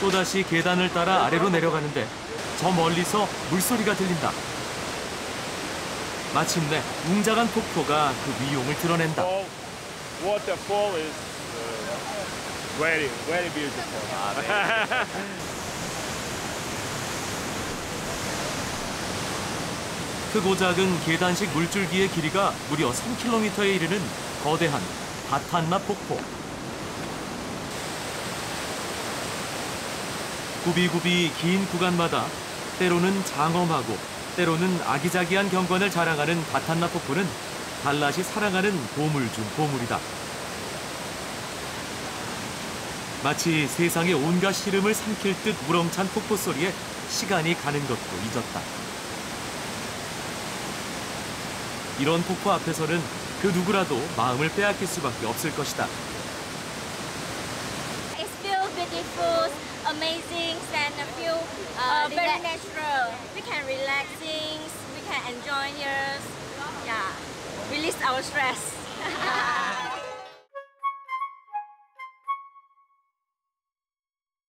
또다시 계단을 따라 아래로 내려가는데 저 멀리서 물소리가 들린다. 마침내 웅장한 폭포가 그 위용을 드러낸다. Uh, very beautiful. 크고 작은 계단식 물줄기의 길이가 무려 3km에 이르는 거대한 바탄나 폭포. 구비구비 긴 구간마다 때로는 장엄하고 때로는 아기자기한 경관을 자랑하는 바탄나 폭포는 달랏이 사랑하는 보물 중 보물이다. 마치 세상의 온갖 시름을 삼킬 듯 우렁찬 폭포 소리에 시간이 가는 것도 잊었다. 이런 폭포 앞에서는 그 누구라도 마음을 빼앗길 수밖에 없을 것이다. Amazing, relaxing, we can enjoy here. Yeah, release our stress.